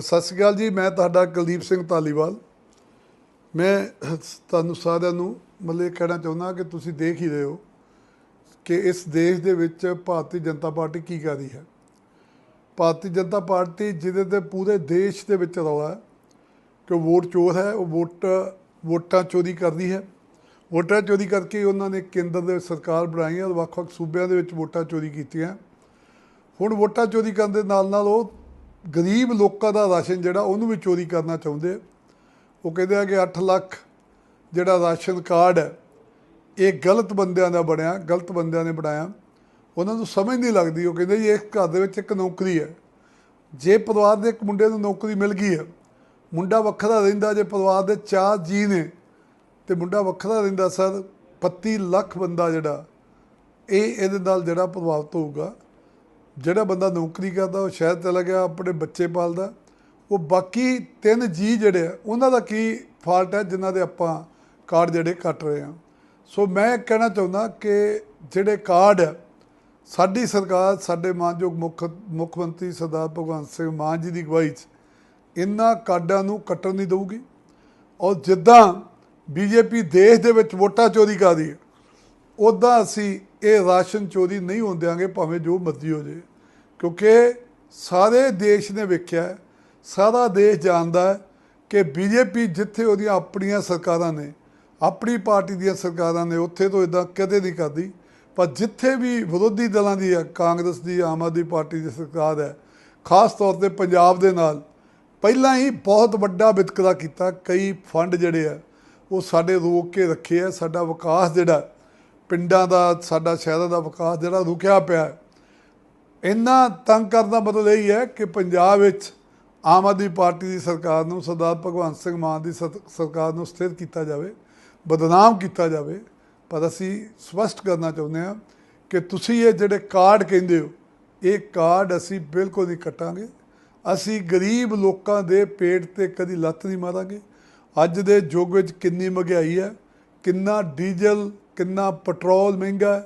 ਸਤਿ ਸ਼੍ਰੀ ਅਕਾਲ ਜੀ, ਮੈਂ ਤੁਹਾਡਾ ਕੁਲਦੀਪ ਸਿੰਘ ਧਾਲੀਵਾਲ। ਮੈਂ ਤੁਹਾਨੂੰ ਸਾਰਿਆਂ ਨੂੰ ਮਤਲਬ ਇਹ ਕਹਿਣਾ ਚਾਹੁੰਦਾ ਕਿ ਤੁਸੀਂ ਦੇਖ ਹੀ ਰਹੇ ਹੋ ਕਿ ਇਸ ਦੇਸ਼ ਦੇ ਵਿੱਚ ਭਾਰਤੀ ਜਨਤਾ ਪਾਰਟੀ ਕੀ ਕਰ ਰਹੀ ਹੈ। ਭਾਰਤੀ ਜਨਤਾ ਪਾਰਟੀ ਜਿਹਦੇ ਤੇ ਪੂਰੇ ਦੇਸ਼ ਦੇ ਵਿੱਚ ਰੌਲਾ ਹੈ ਕਿ ਉਹ ਵੋਟ ਚੋਰ ਹੈ, ਉਹ ਵੋਟ, ਵੋਟਾਂ ਚੋਰੀ ਕਰਦੀ ਹੈ। ਵੋਟਾਂ ਚੋਰੀ ਕਰਕੇ ਉਹਨਾਂ ਨੇ ਕੇਂਦਰ ਦੇ ਸਰਕਾਰ ਬਣਾਈ ਹੈ ਔਰ ਵੱਖ-ਵੱਖ ਸੂਬਿਆਂ ਦੇ ਵਿੱਚ ਵੋਟਾਂ ਚੋਰੀ ਕੀਤੀਆਂ। ਹੁਣ ਵੋਟਾਂ ਚੋਰੀ ਕਰਨ ਦੇ ਨਾਲ ਨਾਲ ਉਹ ਗਰੀਬ ਲੋਕਾਂ ਦਾ ਰਾਸ਼ਨ ਜਿਹੜਾ ਉਹਨੂੰ ਵੀ ਚੋਰੀ ਕਰਨਾ ਚਾਹੁੰਦੇ ਉਹ ਕਹਿੰਦੇ ਆ ਕਿ 8 ਲੱਖ ਜਿਹੜਾ ਰਾਸ਼ਨ ਕਾਰਡ ਹੈ, ਇਹ ਗਲਤ ਬੰਦਿਆਂ ਦਾ ਬਣਿਆ, ਗਲਤ ਬੰਦਿਆਂ ਨੇ ਬਣਾਇਆ। ਉਹਨਾਂ ਨੂੰ ਸਮਝ ਨਹੀਂ ਲੱਗਦੀ। ਉਹ ਕਹਿੰਦੇ ਜੀ, ਇਸ ਘਰ ਦੇ ਵਿੱਚ ਇੱਕ ਨੌਕਰੀ ਹੈ। ਜੇ ਪਰਿਵਾਰ ਦੇ ਇੱਕ ਮੁੰਡੇ ਨੂੰ ਨੌਕਰੀ ਮਿਲ ਗਈ ਹੈ, ਮੁੰਡਾ ਵੱਖਰਾ ਰਹਿੰਦਾ, ਜੇ ਪਰਿਵਾਰ ਦੇ ਚਾਰ ਜੀ ਨੇ, ਤੇ ਮੁੰਡਾ ਵੱਖਰਾ ਰਹਿੰਦਾ ਸਰ 32 ਲੱਖ ਬੰਦਾ ਜਿਹੜਾ, ਇਹ ਇਹਦੇ ਨਾਲ ਜਿਹੜਾ ਪ੍ਰਭਾਵਿਤ ਹੋਊਗਾ। ਜਿਹੜਾ ਬੰਦਾ ਨੌਕਰੀ ਕਰਦਾ, ਉਹ ਸ਼ਹਿਰ ਚਲਾ ਗਿਆ, ਆਪਣੇ ਬੱਚੇ ਪਾਲਦਾ। ਉਹ ਬਾਕੀ ਤਿੰਨ ਜੀ ਜਿਹੜੇ ਆ, ਉਹਨਾਂ ਦਾ ਕੀ ਫਾਲਟ ਹੈ, ਜਿਨ੍ਹਾਂ ਦੇ ਆਪਾਂ ਕਾਰਡ ਜਿਹੜੇ ਕੱਟ ਰਹੇ ਆ ਸੋ ਮੈਂ ਕਹਿਣਾ ਚਾਹੁੰਦਾ ਕਿ ਜਿਹੜੇ ਕਾਰਡ ਆ, ਸਾਡੀ ਸਰਕਾਰ, ਸਾਡੇ ਮਾਨਯੋਗ ਮੁੱਖ ਮੁੱਖ ਮੰਤਰੀ ਸਰਦਾਰ ਭਗਵੰਤ ਸਿੰਘ ਮਾਨ ਜੀ ਦੀ ਅਗਵਾਈ 'ਚ ਇਹਨਾਂ ਕਾਰਡਾਂ ਨੂੰ ਕੱਟਣ ਨਹੀਂ ਦੇਊਗੀ। ਔਰ ਜਿੱਦਾਂ ਬੀਜੇਪੀ ਦੇਸ਼ ਦੇ ਵਿੱਚ ਵੋਟਾਂ ਚੋਰੀ ਕਰਦੀ ਹੈ ਉੱਦਾਂ ਅਸੀਂ ਇਹ ਰਾਸ਼ਨ ਚੋਰੀ ਨਹੀਂ ਹੋਣ ਦਿਆਂਗੇ, ਭਾਵੇਂ ਜੋ ਮਰਜ਼ੀ ਹੋ ਜੇ ਕਿਉਂਕਿ ਸਾਰੇ ਦੇਸ਼ ਨੇ ਵੇਖਿਆ ਸਾਰਾ ਦੇਸ਼ ਜਾਣਦਾ ਹੈ ਕਿ ਬੀਜੇਪੀ ਜਿੱਥੇ ਉਹਦੀਆਂ ਆਪਣੀਆਂ ਸਰਕਾਰਾਂ ਨੇ, ਆਪਣੀ ਪਾਰਟੀ ਦੀਆਂ ਸਰਕਾਰਾਂ ਨੇ, ਉੱਥੇ ਤੋਂ ਇਦਾਂ ਕਦੇ ਨਹੀਂ ਕਰਦੀ। ਪਰ ਜਿੱਥੇ ਵੀ ਵਿਰੋਧੀ ਦਲਾਂ ਦੀ ਹੈ, ਕਾਂਗਰਸ ਦੀ, ਆਮ ਆਦਮੀ ਪਾਰਟੀ ਦੀ ਸਰਕਾਰ ਹੈ, ਖਾਸ ਤੌਰ ਤੇ ਪੰਜਾਬ ਦੇ ਨਾਲ, ਪਹਿਲਾਂ ਹੀ ਬਹੁਤ ਵੱਡਾ ਵਿਤਕਰਾ ਕੀਤਾ, ਕਈ ਫੰਡ ਜਿਹੜੇ ਆ, ਉਹ ਸਾਡੇ ਰੋਕ ਕੇ ਰੱਖੇ ਆ, ਸਾਡਾ ਵਿਕਾਸ ਜਿਹੜਾ ਪਿੰਡਾਂ ਦਾ, ਸਾਡਾ ਸ਼ਹਿਰਾਂ ਦਾ ਵਿਕਾਸ ਜਿਹੜਾ ਰੁਕਿਆ ਪਿਆ ਹੈ। ਇੰਨਾ ਤੰਗ ਕਰਨ ਦਾ ਮਤਲਬ ਇਹ ਹੈ ਕਿ ਪੰਜਾਬ ਵਿੱਚ ਆਮ ਆਦਮੀ ਪਾਰਟੀ ਦੀ ਸਰਕਾਰ ਨੂੰ, ਸਰਦਾਰ ਭਗਵੰਤ ਸਿੰਘ ਮਾਨ ਦੀ ਸਤ- ਸਰਕਾਰ ਨੂੰ ਸਥਿਰ ਕੀਤਾ ਜਾਵੇ, ਬਦਨਾਮ ਕੀਤਾ ਜਾਵੇ। ਪਰ ਅਸੀਂ ਸਪਸ਼ਟ ਕਰਨਾ ਚਾਹੁੰਦੇ ਹਾਂ ਕਿ ਤੁਸੀਂ ਇਹ ਜਿਹੜੇ ਕਾਰਡ ਕਹਿੰਦੇ ਹੋ, ਇਹ ਕਾਰਡ ਅਸੀਂ ਬਿਲਕੁਲ ਨਹੀਂ ਕੱਟਾਂਗੇ। ਅਸੀਂ ਗਰੀਬ ਲੋਕਾਂ ਦੇ ਪੇਟ ਤੇ ਕਦੀ ਲੱਤ ਨਹੀਂ ਮਾਰਾਂਗੇ। ਅੱਜ ਦੇ ਯੁੱਗ ਵਿੱਚ ਕਿੰਨੀ ਮਹਿੰਗਾਈ ਹੈ, ਕਿੰਨਾ ਡੀਜ਼ਲ ਕਿੰਨਾ ਪੈਟਰੋਲ ਮਹਿੰਗਾ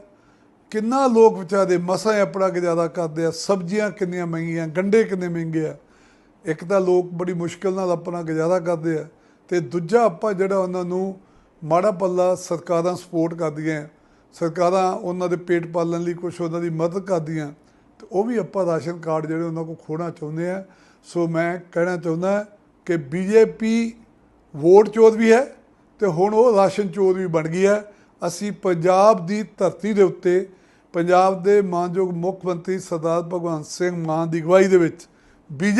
ਕਿੰਨਾ ਲੋਕ ਵਿਚਾਰੇ ਮਸਾਂ ਆਪਣਾ ਗੁਜ਼ਾਰਾ ਕਰਦੇ ਆ, ਸਬਜ਼ੀਆਂ ਕਿੰਨੀਆਂ ਮਹਿੰਗੀਆਂ, ਗੰਡੇ ਕਿੰਨੇ ਮਹਿੰਗੇ ਆ। ਇੱਕ ਤਾਂ ਲੋਕ ਬੜੀ ਮੁਸ਼ਕਲ ਨਾਲ ਆਪਣਾ ਗੁਜ਼ਾਰਾ ਕਰਦੇ ਆ ਤੇ ਦੂਜਾ ਆਪਾਂ ਜਿਹੜਾ ਉਹਨਾਂ ਨੂੰ ਮਾੜਾ ਪੱਲਾ ਸਰਕਾਰਾਂ ਸਪੋਰਟ ਕਰਦੀਆਂ, ਸਰਕਾਰਾਂ ਉਹਨਾਂ ਦੇ ਪੇਟ ਪਾਲਣ ਲਈ ਕੁਝ ਉਹਨਾਂ ਦੀ ਮਦਦ ਕਰਦੀਆਂ, ਤੇ ਉਹ ਵੀ ਆਪਾਂ ਰਾਸ਼ਨ ਕਾਰਡ ਜਿਹੜੇ ਉਹਨਾਂ ਕੋਲ ਖੋਣਾ ਚਾਹੁੰਦੇ ਆ। ਸੋ ਮੈਂ ਕਹਿਣਾ ਚਾਹੁੰਦਾ ਕਿ ਬੀਜੇਪੀ ਵੋਟ ਚੋਰ ਵੀ ਹੈ ਤੇ ਹੁਣ ਉਹ ਰਾਸ਼ਨ ਚੋਰ ਵੀ ਬਣ ਗਈ ਹੈ। ਅਸੀਂ ਪੰਜਾਬ ਦੀ ਧਰਤੀ ਦੇ ਉੱਤੇ ਪੰਜਾਬ ਦੇ ਮਾਨਯੋਗ ਮੁੱਖ ਮੰਤਰੀ ਸਰਦਾਰ ਭਗਵੰਤ ਸਿੰਘ ਮਾਨ ਦੀ ਅਗਵਾਈ ਦੇ ਵਿੱਚ ਬੀਜੇ